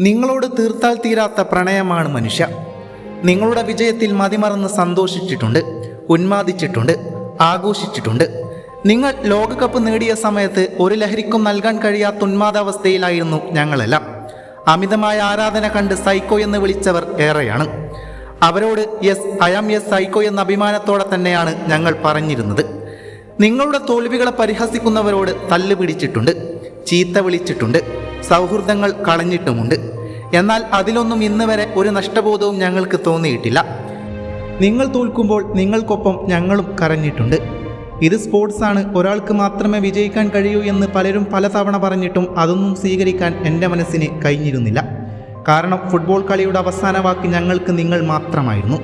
നിങ്ങളോട് തീർത്താൽ തീരാത്ത പ്രണയമാണ് മനുഷ്യ. നിങ്ങളുടെ വിജയത്തിൽ മതിമറന്ന് സന്തോഷിച്ചിട്ടുണ്ട് ഉന്മാദിച്ചിട്ടുണ്ട് ആഘോഷിച്ചിട്ടുണ്ട്. നിങ്ങൾ ലോകകപ്പ് നേടിയ സമയത്ത് ഒരു ലഹരിക്കും നൽകാൻ കഴിയാത്ത ഉന്മാദാവസ്ഥയിലായിരുന്നു ഞങ്ങളെല്ലാം. അമിതമായ ആരാധന കണ്ട് സൈക്കോ എന്ന് വിളിച്ചവർ ഏറെയാണ്. അവരോട് yes I am yes psycho എന്ന അഭിമാനത്തോടെ തന്നെയാണ് ഞങ്ങൾ പറഞ്ഞിരുന്നത്. നിങ്ങളുടെ തോൽവികളെ പരിഹസിക്കുന്നവരോട് തല്ല് പിടിച്ചിട്ടുണ്ട് ചീത്ത വിളിച്ചിട്ടുണ്ട്. സൗഹൃദങ്ങൾ കളഞ്ഞിട്ടുമുണ്ട്. എന്നാൽ അതിലൊന്നും ഇന്ന് വരെ ഒരു നഷ്ടബോധവും ഞങ്ങൾക്ക് തോന്നിയിട്ടില്ല. നിങ്ങൾ തോൽക്കുമ്പോൾ നിങ്ങൾക്കൊപ്പം ഞങ്ങളും കരഞ്ഞിട്ടുണ്ട്. ഇത് സ്പോർട്സാണ്. ഒരാൾക്ക് മാത്രമേ വിജയിക്കാൻ കഴിയൂ എന്ന് പലരും പലതവണ പറഞ്ഞിട്ടും അതൊന്നും സ്വീകരിക്കാൻ എന്റെ മനസ്സിന് കഴിഞ്ഞിരുന്നില്ല. കാരണം ഫുട്ബോൾ കളിയുടെ അവസാന വാക്ക് ഞങ്ങൾക്ക് നിങ്ങൾ മാത്രമായിരുന്നു.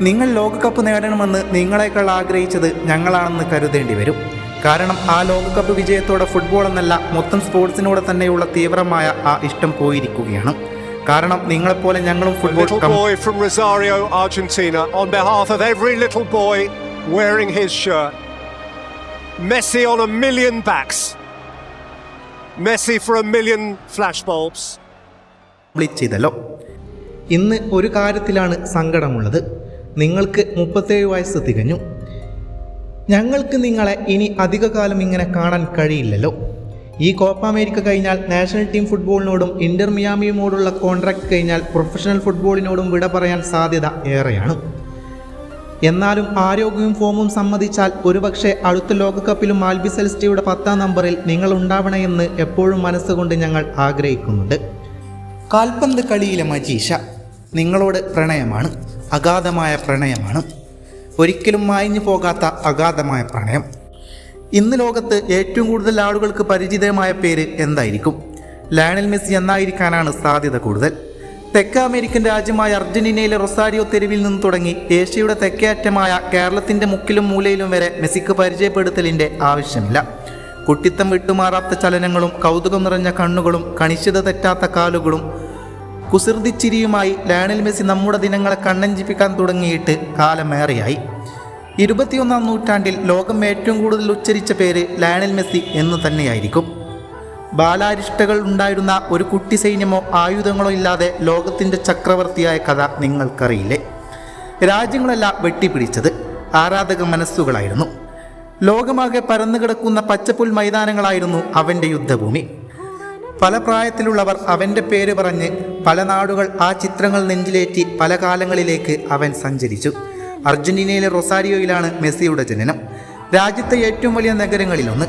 നിങ്ങൾ ലോകകപ്പ് നേടണമെന്ന് നിങ്ങളെക്കാൾ ആഗ്രഹിച്ചത് ഞങ്ങളാണെന്ന് കരുതേണ്ടി വരും. കാരണം ആ ലോകകപ്പ് വിജയത്തോടെ ഫുട്ബോൾ എന്നല്ല മൊത്തം സ്പോർട്സിനോട് തന്നെയുള്ള തീവ്രമായ ആ ഇഷ്ടം പോയിരിക്കുകയാണ് കാരണം നിങ്ങളെപ്പോലെ ഞങ്ങളും football wearing his shirt. Messi on a million backs. Messi for a million flashbulbs. ചെയ്തല്ലോ ഇന്ന് ഒരു കാര്യത്തിലാണ് സങ്കടമുള്ളത് നിങ്ങൾക്ക് മുപ്പത്തേഴ് വയസ്സ് തികഞ്ഞു ഞങ്ങൾക്ക് നിങ്ങളെ ഇനി അധിക കാലം ഇങ്ങനെ കാണാൻ കഴിയില്ലല്ലോ. ഈ കോപ്പ അമേരിക്ക കഴിഞ്ഞാൽ നാഷണൽ ടീം ഫുട്ബോളിനോടും ഇന്റർ മിയാമിയുമോടുള്ള കോൺട്രാക്ട് കഴിഞ്ഞാൽ പ്രൊഫഷണൽ ഫുട്ബോളിനോടും വിട പറയാൻ സാധ്യത ഏറെയാണ്. എന്നാലും ആരോഗ്യവും ഫോമും സമ്മതിച്ചാൽ ഒരുപക്ഷെ അടുത്ത ലോകകപ്പിലും ആൽബി സെൽസ്റ്റിയുടെ പത്താം നമ്പറിൽ നിങ്ങൾ ഉണ്ടാവണമെന്ന് എപ്പോഴും മനസ്സുകൊണ്ട് ഞങ്ങൾ ആഗ്രഹിക്കുന്നുണ്ട്. കാൽപന്ത് കളിയിലെ മജീഷ നിങ്ങളോട് പ്രണയമാണ് അഗാധമായ പ്രണയമാണ്. ഒരിക്കലും മായഞ്ഞു പോകാത്ത അഗാധമായ പ്രണയം. ഇന്ന് ലോകത്ത് ഏറ്റവും കൂടുതൽ ആളുകൾക്ക് പരിചിതമായ പേര് എന്തായിരിക്കും? ലയണൽ മെസ്സി എന്നായിരിക്കാനാണ് സാധ്യത കൂടുതൽ. തെക്ക അമേരിക്കൻ രാജ്യമായ അർജന്റീനയിലെ റൊസാരിയോ തെരുവിൽ നിന്ന് തുടങ്ങി ഏഷ്യയുടെ തെക്കേ അറ്റമായ കേരളത്തിന്റെ മുക്കിലും മൂലയിലും വരെ മെസ്സിക്ക് പരിചയപ്പെടുത്തലിന്റെ ആവശ്യമില്ല. കുട്ടിത്തം വിട്ടുമാറാത്ത ചലനങ്ങളും കൗതുകം നിറഞ്ഞ കണ്ണുകളും കണിശത തെറ്റാത്ത കാലുകളും കുസൃതിച്ചിരിയുമായി ലയണൽ മെസ്സി നമ്മുടെ ദിനങ്ങളെ കണ്ണഞ്ചിപ്പിക്കാൻ തുടങ്ങിയിട്ട് കാലമേറെയായി. ഇരുപത്തിയൊന്നാം നൂറ്റാണ്ടിൽ ലോകം ഏറ്റവും കൂടുതൽ ഉച്ചരിച്ച പേര് ലയണൽ മെസ്സി എന്ന് തന്നെയായിരിക്കും. ബാലാരിഷ്ടകൾ ഉണ്ടായിരുന്ന ഒരു കുട്ടി സൈന്യമോ ആയുധങ്ങളോ ഇല്ലാതെ ലോകത്തിന്റെ ചക്രവർത്തിയായ കഥ നിങ്ങൾക്കറിയില്ലേ? രാജ്യങ്ങളെല്ലാം വെട്ടിപ്പിടിച്ചത്. ആരാധക മനസ്സുകളായിരുന്നു. ലോകമാകെ പരന്നു കിടക്കുന്ന പച്ചപ്പുൽ മൈതാനങ്ങളായിരുന്നു അവന്റെ യുദ്ധഭൂമി. പല പ്രായത്തിലുള്ളവർ അവന്റെ പേര് പറഞ്ഞ് പല നാടുകൾ ആ ചിത്രങ്ങൾ നെഞ്ചിലേറ്റി പല കാലങ്ങളിലേക്ക് അവൻ സഞ്ചരിച്ചു. അർജന്റീനയിലെ റൊസാരിയോയിലാണ് മെസ്സിയുടെ ജനനം. രാജ്യത്തെ ഏറ്റവും വലിയ നഗരങ്ങളിലൊന്ന്.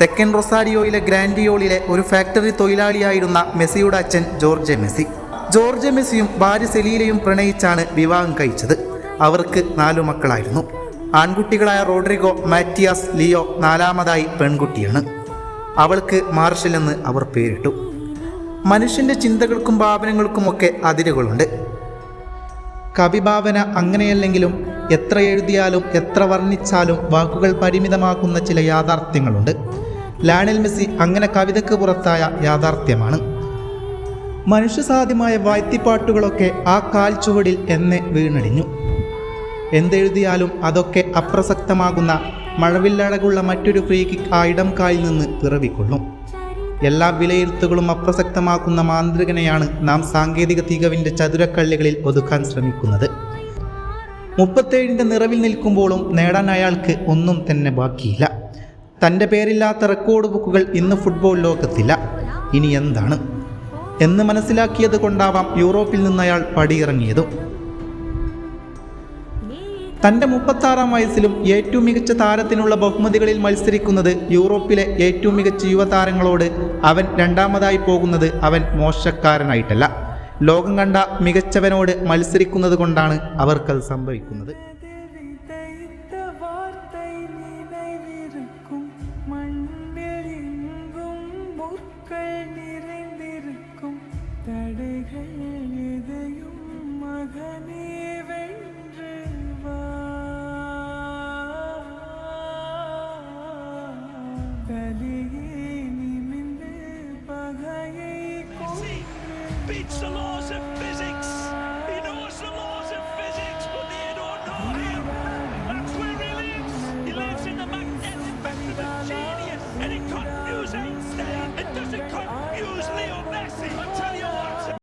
തെക്കൻ റൊസാരിയോയിലെ ഗ്രാൻഡിയോളിലെ ഒരു ഫാക്ടറി തൊഴിലാളിയായിരുന്ന മെസ്സിയുടെ അച്ഛൻ ജോർജ് മെസ്സി. ജോർജ് മെസ്സിയും ഭാര്യ സെലീലയും പ്രണയിച്ചാണ് വിവാഹം കഴിച്ചത്. അവർക്ക് നാലു മക്കളായിരുന്നു. ആൺകുട്ടികളായ റോഡ്രിഗോ മാറ്റിയാസ് ലിയോ നാലാമതായി പെൺകുട്ടിയാണ്. അവൾക്ക് മാർഷൽ എന്ന് അവർ പേരിട്ടു. മനുഷ്യന്റെ ചിന്തകൾക്കും ഭാവനകൾക്കുമൊക്കെ അതിരുകളുണ്ട്. കവിഭാവന അങ്ങനെയല്ലെങ്കിലും എത്ര എഴുതിയാലും എത്ര വർണിച്ചാലും വാക്കുകൾ പരിമിതമാക്കുന്ന ചില യാഥാർത്ഥ്യങ്ങളുണ്ട്. ലാണൽ മെസ്സി അങ്ങനെ കവിതയ്ക്ക് പുറത്തായ യാഥാർത്ഥ്യമാണ്. മനുഷ്യസാധ്യമായ വായ്ത്തിപ്പാട്ടുകളൊക്കെ ആ കാൽ ചുവടിൽ എന്നെ വീണടിഞ്ഞു. എന്തെഴുതിയാലും അതൊക്കെ അപ്രസക്തമാകുന്ന മഴവില്ലഴകുള്ള മറ്റൊരു ഫ്രീ കിക്ക് ആ ഇടം കായിൽ നിന്ന് പിറവിക്കൊള്ളും എല്ലാ വിലയിരുത്തുകളും അപ്രസക്തമാക്കുന്ന മാന്ത്രികനെയാണ് നാം സാങ്കേതിക തികവിന്റെ ചതുരക്കള്ളികളിൽ ഒതുക്കാൻ ശ്രമിക്കുന്നത്. മുപ്പത്തേഴിന്റെ നിറവിൽ നിൽക്കുമ്പോഴും നേടാൻ അയാൾക്ക് ഒന്നും തന്നെ ബാക്കിയില്ല. തന്റെ പേരില്ലാത്ത റെക്കോർഡ് ബുക്കുകൾ ഇന്ന് ഫുട്ബോൾ ലോകത്തില്ല. ഇനി എന്താണ്? എന്ന് മനസ്സിലാക്കിയത് കൊണ്ടാവാം യൂറോപ്പിൽ നിന്ന് അയാൾ പടിയിറങ്ങിയതും. തന്റെ മുപ്പത്താറാം വയസ്സിലും ഏറ്റവും മികച്ച താരത്തിനുള്ള ബഹുമതികളിൽ മത്സരിക്കുന്നത് യൂറോപ്പിലെ ഏറ്റവും മികച്ച യുവതാരങ്ങളോട് അവൻ രണ്ടാമതായി പോകുന്നത് അവൻ മോശക്കാരനായിട്ടല്ല. ലോകം കണ്ട മികച്ചവനോട് മത്സരിക്കുന്നത് കൊണ്ടാണ് അവർക്കത് സംഭവിക്കുന്നത്. തടകൾ ഇതയും breaks the laws of physics.